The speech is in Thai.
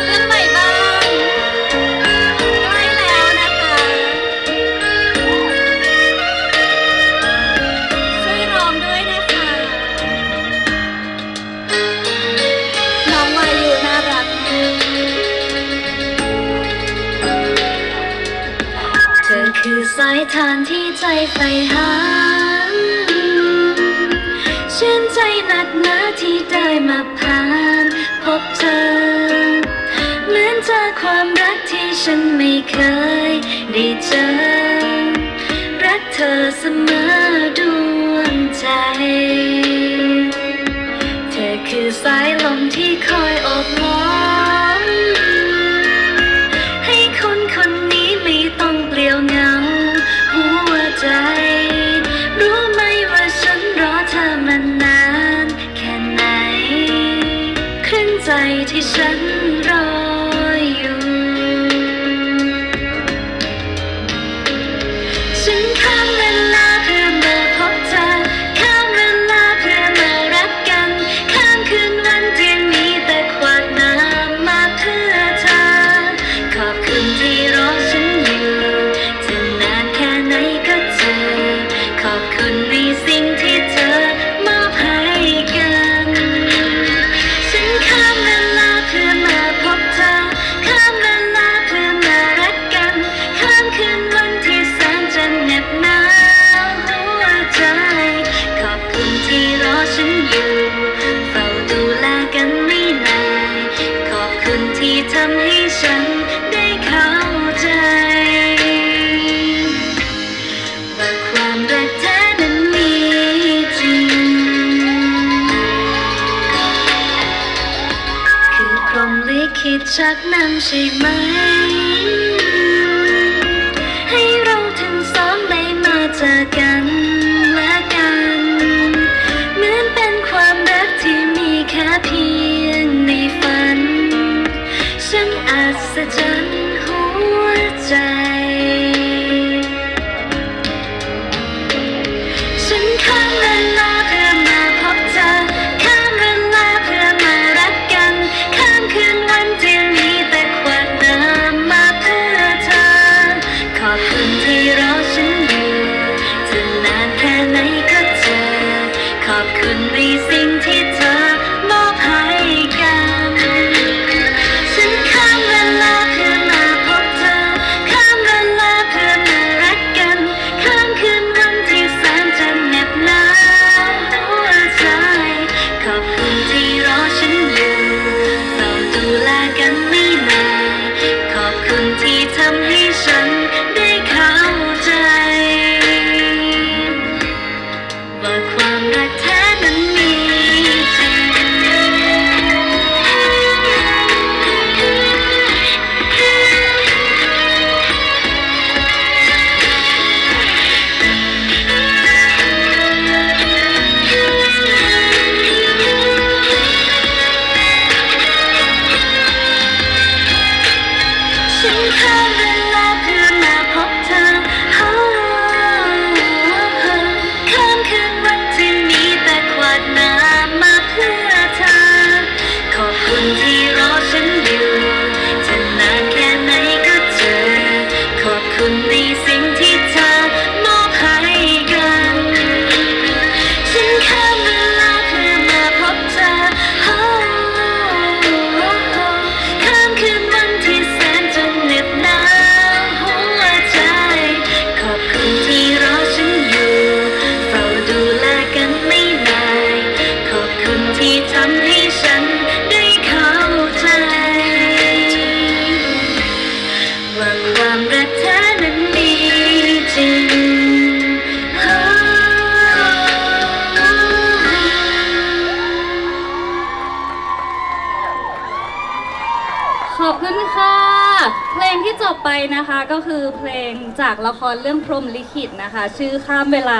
ดเรื่องใหบางใกล้แล้วนะคะ ช่วยร้องด้วยนะคะ น้องวายุน่ารักเธอคือสายทานที่ใจใฝ่หา ชื่นใจนัดหนาที่ได้มาพา ฉันไม่เคยได้เจอ รักเธอเสมอดวงใจ เธอคือสายลมที่คอยอบล้อมให้คนคนนี้ไม่ต้องเปลี่ยวเหงา หัวใจ รู้ไหมว่าฉันรอเธอมานาน แค่ไหนครึ่งใจที่ฉันร ชักนำใช่ไหม ไหนก็เจอ ขอบคุณในสิ่งที่ ขอบคุณค่ะ เพลงที่จบไปนะคะก็คือเพลงจากละครเรื่องพรมลิขิตนะคะ ชื่อข้ามเวลา